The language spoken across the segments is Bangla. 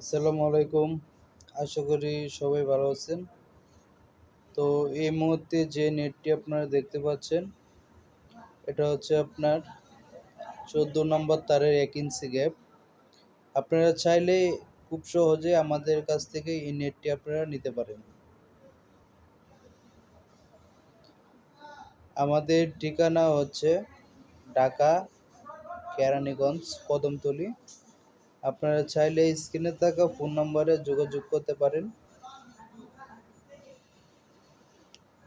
আসসালামু আলাইকুম। আশা করি সবাই ভালো আছেন। তো এই মুহূর্তে যে নেটটি আপনারা দেখতে পাচ্ছেন, এটা হচ্ছে আপনার চোদ্দ নম্বর তারের এক ইঞ্চি গ্যাপ। আপনারা চাইলে খুব সহজে আমাদের কাছ থেকে এই নেটটি আপনারা নিতে পারেন। আমাদের ঠিকানা হচ্ছে ঢাকা কেরানীগঞ্জ, কদমতলি। আপনারা চাইলে স্ক্রিনে থাকা ফোন নম্বরে যোগাযোগ করতে পারেন।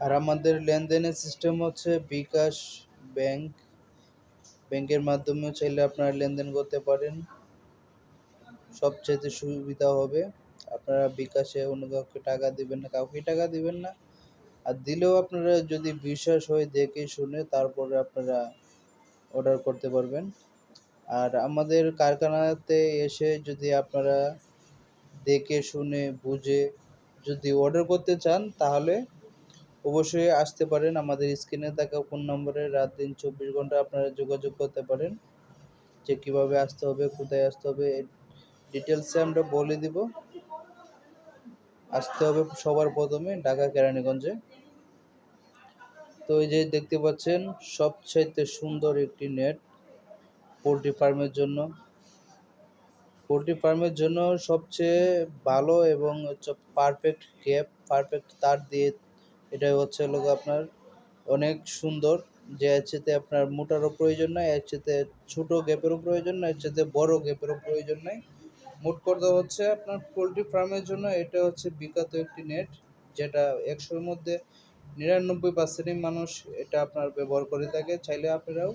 আর আমাদের লেনদেনের সিস্টেম হচ্ছে বিকাশ ব্যাংক। ব্যাংকের মাধ্যমেও চাইলে আপনারা লেনদেন করতে পারেন। সবচেয়ে সুবিধা হবে, আপনারা বিকাশে অন্য কাউকে টাকা দিবেন না, কাউকে টাকা দিবেন না। আর দিলেও আপনারা যদি বিশ্বাস হয় দেখে শুনে তারপরে আপনারা অর্ডার করতে পারবেন। আর আমাদের কারখানাতে এসে যদি আপনারা দেখে, শুনে, বুঝে যদি অর্ডার করতে চান, তাহলে অবশ্যই আসতে পারেন। আমাদের স্ক্রিনে থাকা ফোন নম্বরে রাত দিন চব্বিশ ঘণ্টা আপনারা যোগাযোগ করতে পারেন। যে কীভাবে আসতে হবে, কোথায় আসতে হবে ডিটেলসে আমরা বলে দিব। আসতে হবে সবার প্রথমে ঢাকা কেরানীগঞ্জে। তো এই যে দেখতে পাচ্ছেন, সবচাইতে সুন্দর একটি নেট পোলট্রি ফার্মের জন্য। পোলট্রি ফার্মের জন্য সবচেয়ে ভালো এবং হচ্ছে পারফেক্ট গ্যাপ পারফেক্ট তার দিয়ে এটাই হচ্ছে লোক আপনার অনেক সুন্দর। যে চেতে আপনার মোটারও প্রয়োজন নাই চেতে ছোটো গ্যাপেরও প্রয়োজন নাই চেতে বড় গ্যাপেরও প্রয়োজন নাই। মোট কথা হচ্ছে আপনার পোলট্রি ফার্মের জন্য এটা হচ্ছে বিখ্যাত একটি নেট যেটা একশোর মধ্যে নিরানব্বই পার্সেন্টই মানুষ এটা আপনার ব্যবহার করে থাকে। চাইলে আপনারাও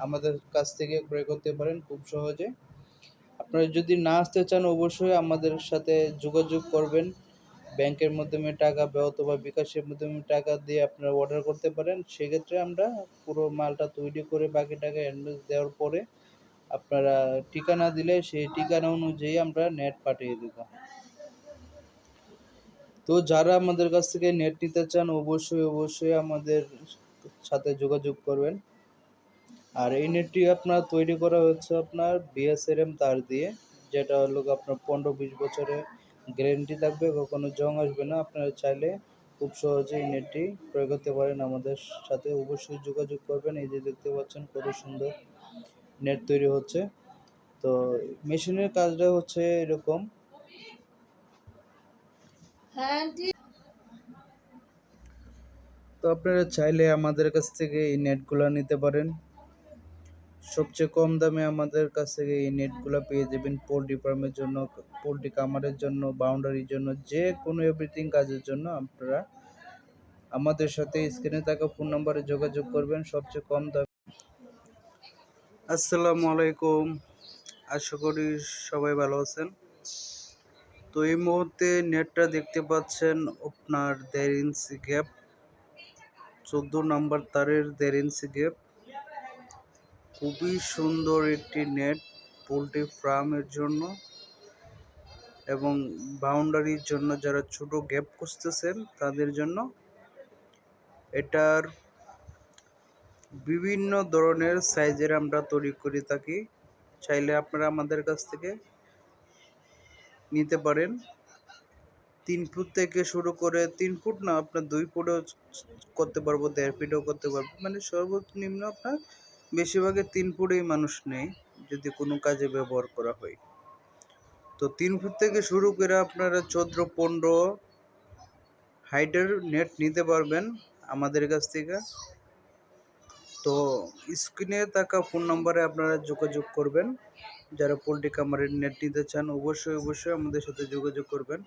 আমাদের কাছ থেকে ক্রয় করতে পারেন খুব সহজে। আপনারা যদি না আসতে চান, অবশ্যই আমাদের সাথে যোগাযোগ করবেন। ব্যাংকের মাধ্যমে টাকা বা অথবা বিকাশের মাধ্যমে টাকা দিয়ে আপনারা অর্ডার করতে পারেন। সেক্ষেত্রে আমরা পুরো মালটা তৈরি করে বাকি টাকা অ্যাডভান্স দেওয়ার পরে আপনারা ঠিকানা দিলে সেই ঠিকানা অনুযায়ী আমরা নেট পাঠিয়ে দেব। তো যারা আমাদের কাছ থেকে নেট নিতে চান, অবশ্যই অবশ্যই আমাদের সাথে যোগাযোগ করবেন। আর এই নেটটি আপনার তৈরি করা হচ্ছে আপনার বিএসএরএম তার দিয়ে যেটা হলো আপনার পনেরো বিশ বছরের গ্যারেন্টি থাকবে কখনো জং আসবে না। আপনারা চাইলে খুব সহজেই নেটটি প্রয়োগ করতে পারেন আমাদের সাথে। অবশ্যই যোগাযোগ করবেন। এই যে দেখতে পাচ্ছেন কত সুন্দর নেট তৈরি হচ্ছে। তো মেশিনের কাজটা হচ্ছে এরকম। তো আপনারা চাইলে আমাদের কাছ থেকে এই নেটগুলো নিতে পারেন। সবচেয়ে কম দামে আমাদের কাছ থেকে এই নেটগুলো পেয়ে যাবেন পোলট্রি ফার্মের জন্য, পোলট্রি কামারের জন্য বাউন্ডারির জন্য, যে কোনো এভরিথিং কাজের জন্য আপনারা আমাদের সাথে স্ক্রিনে থাকা ফোন নাম্বারে যোগাযোগ করবেন, সবচেয়ে কম দামে। আসসালামু আলাইকুম, আশা করি সবাই ভালো আছেন। তো এই মুহূর্তে নেটটা দেখতে পাচ্ছেন আপনার দেড় ইঞ্চি গ্যাপ চোদ্দ নাম্বার তারের দেড় ইঞ্চি গ্যাপ খুবই সুন্দর একটি নেট পোলট্রি ফার্মের জন্য এবং বাউন্ডারির জন্য যারা ছোট গ্যাপ খুঁজতেছেন তাদের জন্য এটার বিভিন্ন ধরনের সাইজের আমরা তৈরি করে থাকি। চাইলে আপনারা আমাদের কাছ থেকে নিতে পারেন। তিন ফুট থেকে শুরু করে তিন ফুট না, আপনার দুই ফুটও করতে পারব, দেড় ফিটও করতে পারব। মানে সর্বনিম্ন আপনার বেশিরভাগই তিন ফুটেই মানুষ নেই, যদি কোনো কাজে ব্যবহার করা হয়। তো তিন ফুট থেকে শুরু করে আপনারা চোদ্দ, পনেরো হাইটের নেট নিতে পারবেন আমাদের কাছ থেকে। তো স্ক্রিনে থাকা ফোন নম্বরে আপনারা যোগাযোগ করবেন। যারা পোলট্রি কামারের নেট নিতে চান, অবশ্যই অবশ্যই আমাদের সাথে যোগাযোগ করবেন।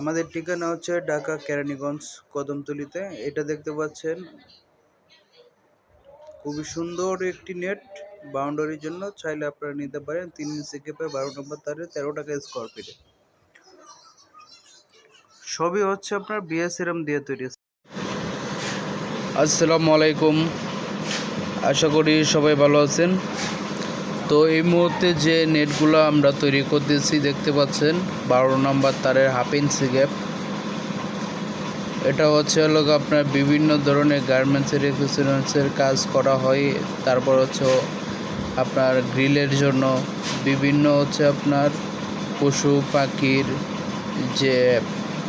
আমাদের ঠিকানা হচ্ছে ঢাকা কেরানীগঞ্জ, কদমতলিতে। এটা দেখতে পাচ্ছেন খুবই সুন্দর একটি নেট বাউন্ডারির জন্য চাইলে আপনারা নিতে পারেন তিন ইঞ্চি কেপে বারো নম্বর তারে তেরো টাকা স্কোয়ার ফিটে সবই হচ্ছে আপনার বিএসএরএম দিয়ে তৈরি। আসসালামু আলাইকুম। আশা করি সবাই ভালো আছেন। তো এই মুহূর্তে যে নেটগুলো আমরা তৈরি করতেছি, দেখতে পাচ্ছেন, বারো নম্বর তারের হাফ ইঞ্চি গ্যাপ এটা হচ্ছে হলো আপনার বিভিন্ন ধরনের গার্মেন্টসের এক্সপিরিয়েন্সের কাজ করা হয়। তারপর হচ্ছে আপনার গ্রিলের জন্য বিভিন্ন হচ্ছে আপনার পশু, পাখির যে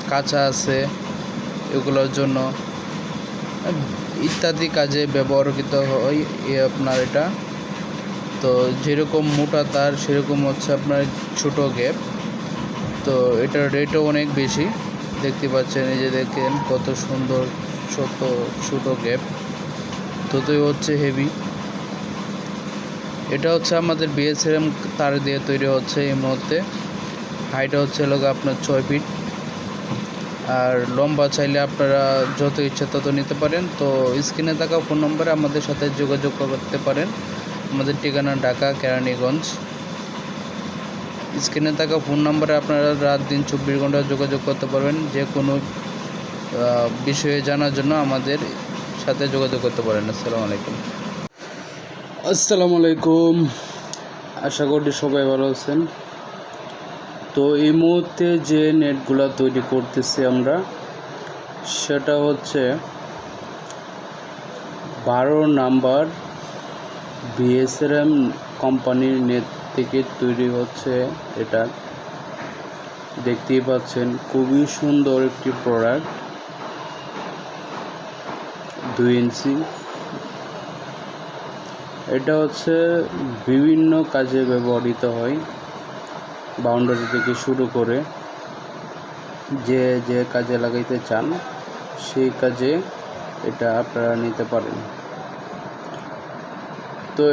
কাঁচা আছে এগুলোর জন্য ইত্যাদি কাজে ব্যবহৃত হয় এ আপনার এটা। তো যেরকম মোটা তার, সেরকম হচ্ছে আপনার ছোট গ্যাপ তো এটার রেটও অনেক বেশি। দেখতে পাচ্ছেন, এই যে দেখেন কত সুন্দর ছোট ছোট গ্যাপ ততই হচ্ছে হেভি এটা হচ্ছে আমাদের বিএসএম তার দিয়ে তৈরি হচ্ছে এই মুহূর্তে। হাইটটা হচ্ছে লোক আপনার ছয় ফিট আর লম্বা চাইলে আপনারা যত ইচ্ছা তত নিতে পারেন। তো স্ক্রিনে থাকা ফোন নম্বরে আমাদের সাথে যোগাযোগ করতে পারেন। আমাদের ঠিকানা ঢাকা, কেরানীগঞ্জ। স্ক্রিনে থাকা ফোন নম্বরে আপনারা রাত দিন চব্বিশ ঘণ্টা যোগাযোগ করতে পারবেন। যে কোনো বিষয়ে জানার জন্য আমাদের সাথে যোগাযোগ করতে পারেন। আসসালামু আলাইকুম। আসসালামু আলাইকুম। আশা করি সবাই ভালো আছেন। তো এই মুহূর্তে যে নেটগুলা তৈরি করতেছি আমরা, সেটা হচ্ছে বারো নাম্বার বিএসএম কোম্পানির নেট থেকে তৈরি হচ্ছে এটা। দেখতেই পাচ্ছেন, খুবই সুন্দর একটি প্রোডাক্ট দুই ইঞ্চি এটা হচ্ছে বিভিন্ন কাজে ব্যবহৃত হয় বাউন্ডারি থেকে শুরু করে। যে যে কাজে লাগাইতে চান, সেই কাজে এটা আপনারা নিতে পারেন। তো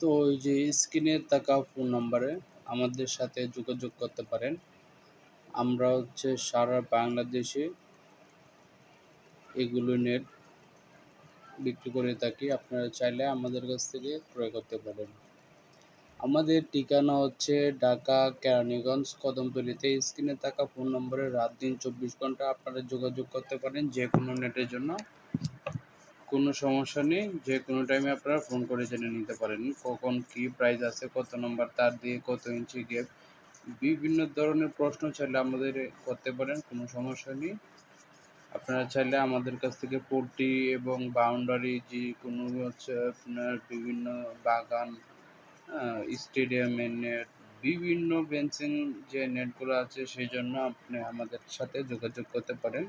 তো ওই যে স্ক্রিনে থাকা ফোন নাম্বারে আমাদের সাথে যোগাযোগ করতে পারেন। আমরা হচ্ছে সারা বাংলাদেশে এগুলো নেট বিক্রি করে থাকি। আপনারা চাইলে আমাদের কাছ থেকে ক্রয় করতে পারেন। আমাদের ঠিকানা হচ্ছে ঢাকা কেরানীগঞ্জ কদমতলিতে। স্ক্রিনে থাকা ফোন নম্বরে রাত দিন চব্বিশ ঘণ্টা আপনারা যোগাযোগ করতে পারেন যে কোনো নেটের জন্য। কোনো সমস্যা নেই, যে কোনো টাইমে আপনারা ফোন করে জেনে নিতে পারেন কখন কি প্রাইস আছে, কত নম্বর তার দিয়ে কত ইঞ্চি গ্যাপ বিভিন্ন ধরনের প্রশ্ন চাইলে আমাদের করতে পারেন, কোনো সমস্যা নেই। আপনারা চাইলে আমাদের কাছ থেকে পট্টি এবং বাউন্ডারি যে কোনো হচ্ছে আপনার বিভিন্ন বাগান স্টেডিয়ামের নেট বিভিন্ন বেঞ্চিং যে নেটগুলো আছে, সেই জন্য আপনি আমাদের সাথে যোগাযোগ করতে পারেন।